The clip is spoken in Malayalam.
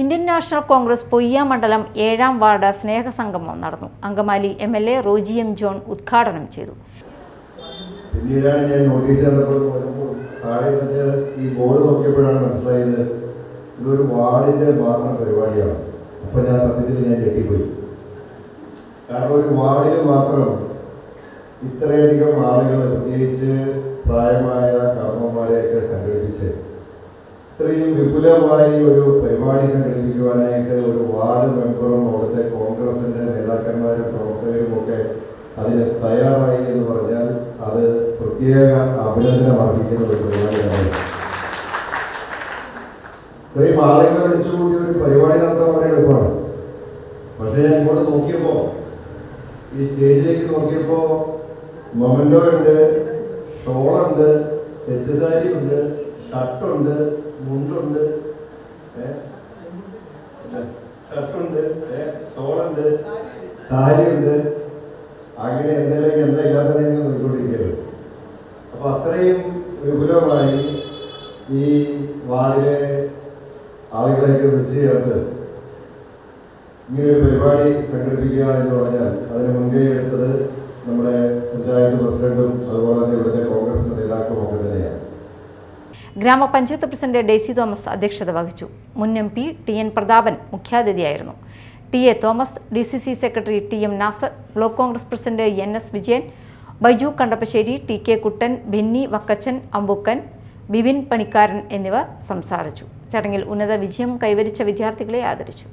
ഇന്ത്യൻ നാഷണൽ കോൺഗ്രസ് പൊയ്യ മണ്ഡലം ഏഴാം വാർഡ് സ്നേഹസംഗമം നടന്നു. Angamaly M L A Roji M John ഉദ്ഘാടനം ചെയ്തു. ഞാൻ നോട്ടീസ് താഴെ ഈ ബോർഡ് നോക്കിയപ്പോഴാണ് മനസ്സിലായത് അപ്പോൾ ഞാൻ സത്യത്തിൽ ഞാൻ കാരണം ഒരു വാർഡിൽ മാത്രം ഇത്രയധികം ആളുകൾ പ്രത്യേകിച്ച് പ്രായമായ കർമ്മന്മാരെയൊക്കെ സംഘടിപ്പിച്ച് ഇത്രയും വിപുലമായി ഒരു പരിപാടി അതിന് തയ്യാറായി എന്ന് പറഞ്ഞാൽ അത് പ്രത്യേക അഭിനന്ദനം അർഹിക്കുന്ന ഒരു പരിപാടിയാണ്. ഇത്രയും ആളുകളെ വിളിച്ചുകൂടി ഒരു പരിപാടി നടത്താൻ വളരെ എളുപ്പമാണ്. പക്ഷെ ഞാൻ ഇങ്ങോട്ട് നോക്കിയപ്പോ ഈ സ്റ്റേജിലേക്ക് നോക്കിയപ്പോ മൊമെന്റോ ഉണ്ട് ഷോളുണ്ട് സെറ്റ് സാരി ഉണ്ട് ഷർട്ടുണ്ട് മുണ്ടുണ്ട് ഷർട്ടുണ്ട് ഷോളുണ്ട് സാരിയുണ്ട് അങ്ങനെ എന്തെങ്കിലും എന്താ ഇല്ലാത്തതെങ്കിലും നോക്കിക്കൊണ്ടിരിക്കരുത്. അപ്പോൾ അപ്പൊ അത്രയും വിപുലമായി ഈ വാർഡിലെ ആളുകളെയൊക്കെ വിളിച്ച് ചേർത്ത് ഇങ്ങനെ ഒരു പരിപാടി സംഘടിപ്പിക്കുക എന്ന് പറഞ്ഞാൽ അതിന് മുൻകൈ എടുത്തത് നമ്മുടെ പഞ്ചായത്ത് പ്രസിഡന്റും അതുപോലെ തന്നെ ഇവിടുത്തെ കോൺഗ്രസ് നേതാക്കളും ഒക്കെ തന്നെയാണ്. ഗ്രാമപഞ്ചായത്ത് പ്രസിഡന്റ് ഡേസി തോമസ് അധ്യക്ഷത വഹിച്ചു. മുൻ M P T N Prathapan മുഖ്യാതിഥിയായിരുന്നു. T A Thomas D C C secretary T M Nasar block Congress president N S Vijayan Baiju Kandappassery T K Kuttan Benny Vakkachan Ambukkan Bipin Panikkaran എന്നിവർ സംസാരിച്ചു. ചടങ്ങിൽ ഉന്നത വിജയം കൈവരിച്ച വിദ്യാർത്ഥികളെ ആദരിച്ചു.